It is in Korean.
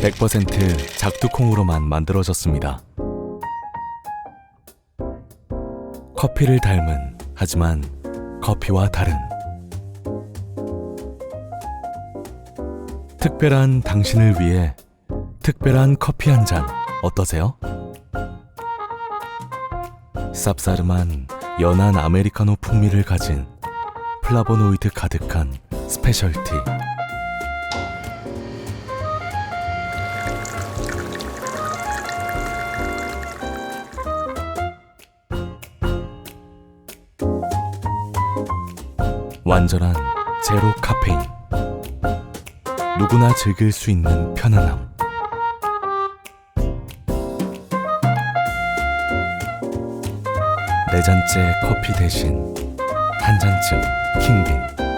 100% 작두콩으로만 만들어졌습니다. 커피를 닮은 하지만 커피와 다른 특별한 당신을 위해 특별한 커피 한 잔 어떠세요? 쌉싸름한 연한 아메리카노 풍미를 가진 플라보노이드 가득한 스페셜티 완전한 제로 카페인. 누구나 즐길 수 있는 편안함. 네 잔째 커피 대신 한 잔쯤 킹빈